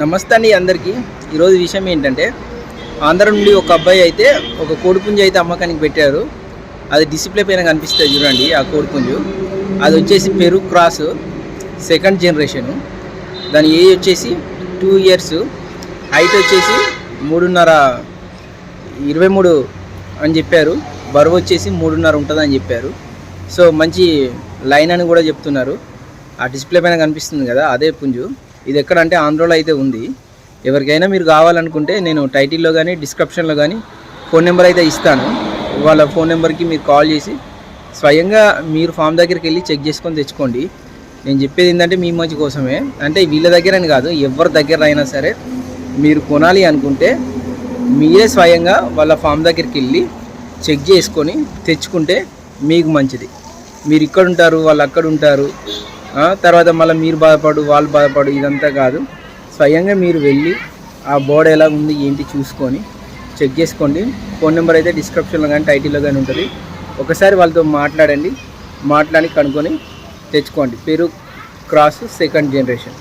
నమస్తే అండి అందరికీ. ఈరోజు విషయం ఏంటంటే ఆంధ్ర నుండి ఒక అబ్బాయి అయితే ఒక కోడిపుంజు అయితే అమ్మకానికి పెట్టారు. అది డిస్ప్లే పైన కనిపిస్తుంది చూడండి ఆ కోడిపుంజు. అది వచ్చేసి పెరు క్రాస్ సెకండ్ జనరేషను. దాని ఏజ్ వచ్చేసి టూ ఇయర్స్. హైట్ వచ్చేసి మూడున్నర ఇరవై మూడు అని చెప్పారు. బరువు వచ్చేసి మూడున్నర ఉంటుందని చెప్పారు. సో మంచి లైన్ అని కూడా చెప్తున్నారు. ఆ డిస్ప్లే పైన కనిపిస్తుంది కదా అదే పుంజు. ఇది ఎక్కడ అంటే ఆంధ్రలో అయితే ఉంది. ఎవరికైనా మీరు కావాలనుకుంటే నేను టైటిల్లో కానీ డిస్క్రిప్షన్లో కానీ ఫోన్ నెంబర్ అయితే ఇస్తాను. వాళ్ళ ఫోన్ నెంబర్కి మీరు కాల్ చేసి స్వయంగా మీరు ఫామ్ దగ్గరికి వెళ్ళి చెక్ చేసుకొని తెచ్చుకోండి. నేను చెప్పేది ఏంటంటే మీ మంచి కోసమే. అంటే వీళ్ళ దగ్గరని కాదు ఎవరి దగ్గర అయినా సరే మీరు కొనాలి అనుకుంటే మీరే స్వయంగా వాళ్ళ ఫామ్ దగ్గరికి వెళ్ళి చెక్ చేసుకొని తెచ్చుకుంటే మీకు మంచిది. మీరు ఇక్కడ ఉంటారు వాళ్ళు అక్కడ ఉంటారు. తర్వాత మళ్ళీ మీరు బాధపడు వాళ్ళు బాధపడు ఇదంతా కాదు. స్వయంగా మీరు వెళ్ళి ఆ బోర్డు ఎలా ఉంది ఏంటి చూసుకొని చెక్ చేసుకోండి. ఫోన్ నెంబర్ అయితే డిస్క్రిప్షన్లో కానీ టైటిల్లో కానీ ఉంటుంది. ఒకసారి వాళ్ళతో మాట్లాడండి. మాట్లాడి కనుక్కొని తెచ్చుకోండి. పేరు క్రాస్ సెకండ్ జనరేషన్.